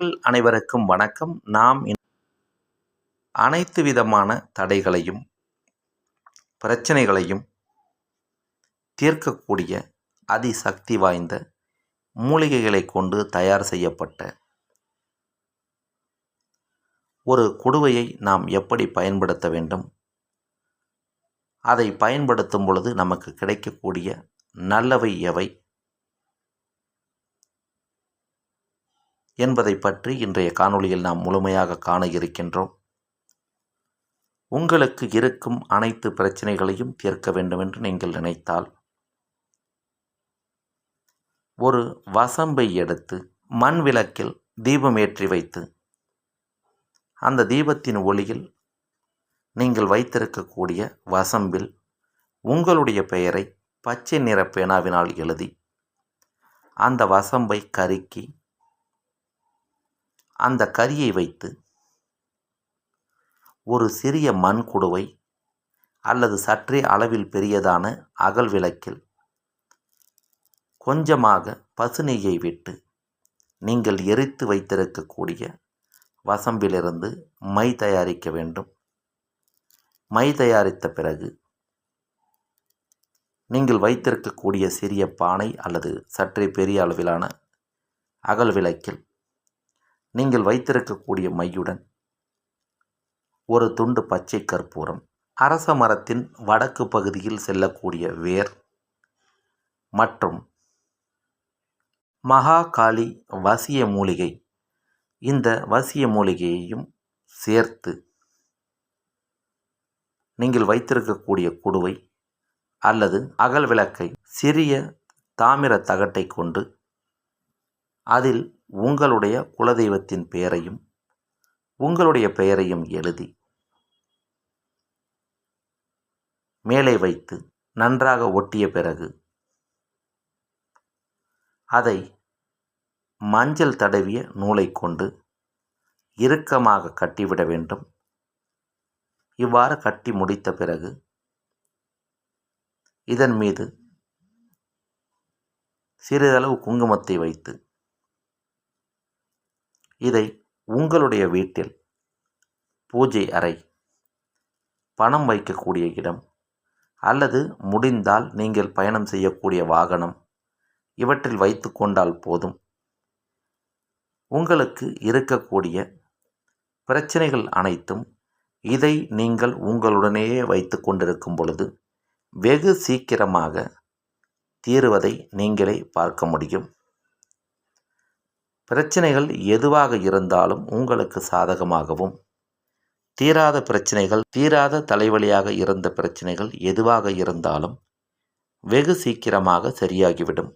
அனைவருக்கும் வணக்கம். நாம் அனைத்து விதமான தடைகளையும் பிரச்சனைகளையும் தீர்க்கக்கூடிய அதிசக்தி வாய்ந்த மூலிகைகளை கொண்டு தயார் செய்யப்பட்ட ஒரு குடுவையை நாம் எப்படி பயன்படுத்த வேண்டும்? அதை பயன்படுத்தும் பொழுது நமக்கு கிடைக்கக்கூடிய நல்லவை எவை? என்பதை பற்றி இன்றைய காணொளியில் நாம் முழுமையாக காண இருக்கின்றோம். உங்களுக்கு இருக்கும் அனைத்து பிரச்சனைகளையும் தீர்க்க வேண்டும் என்று நீங்கள் நினைத்தால் ஒரு வசம்பை எடுத்து மண் விளக்கில் தீபம் ஏற்றி வைத்து அந்த தீபத்தின் ஒளியில் நீங்கள் வைத்திருக்கக்கூடிய வசம்பில் உங்களுடைய பெயரை பச்சை நிற பேனாவினால் எழுதி அந்த வசம்பை கருக்கி அந்த கரியை வைத்து ஒரு சிறிய மண் குடுவை அல்லது சற்றே அளவில் பெரியதான அகல் விளக்கில் கொஞ்சமாக பசுநெய்யை விட்டு நீங்கள் எரித்து வைத்திருக்கக்கூடிய வசம்பிலிருந்து மை தயாரிக்க வேண்டும். மை தயாரித்த பிறகு நீங்கள் வைத்திருக்கக்கூடிய சிறிய பானை அல்லது சற்றே பெரிய அளவிலான அகல் விளக்கில் நீங்கள் வைத்திருக்கக்கூடிய மையுடன் ஒரு துண்டு பச்சை கற்பூரம் அரச மரத்தின் வடக்கு பகுதியில் செல்லக்கூடிய வேர் மற்றும் மகாகாளி வசிய மூலிகை. இந்த வசிய மூலிகையையும் சேர்த்து நீங்கள் வைத்திருக்கக்கூடிய குடுவை அல்லது அகல் விளக்கை சிறிய தாமிர தகட்டை கொண்டு அதில் உங்களுடைய குலதெய்வத்தின் பெயரையும் உங்களுடைய பெயரையும் எழுதி மேலே வைத்து நன்றாக ஒட்டிய பிறகு அதை மஞ்சள் தடவிய நூலை கொண்டு இறுக்கமாக கட்டிவிட வேண்டும். இவ்வாறு கட்டி முடித்த பிறகு இதன் மீது சிறிதளவு குங்குமத்தை வைத்து இதை உங்களுடைய வீட்டில் பூஜை அறை பணம் வைக்கக்கூடிய இடம் அல்லது முடிந்தால் நீங்கள் பயணம் செய்யக்கூடிய வாகனம் இவற்றில் வைத்து கொண்டால் போதும். உங்களுக்கு இருக்கக்கூடிய பிரச்சனைகள் அனைத்தும் இதை நீங்கள் உங்களுடனேயே வைத்து கொண்டிருக்கும் பொழுது வெகு சீக்கிரமாக தீருவதை நீங்களே பார்க்க முடியும். பிரச்சனைகள் எதுவாக இருந்தாலும் உங்களுக்கு சாதகமாகவும் தீராத பிரச்சனைகள் தீராத தலைவலியாக இருந்த பிரச்சனைகள் எதுவாக இருந்தாலும் வெகு சீக்கிரமாக சரியாகிவிடும்.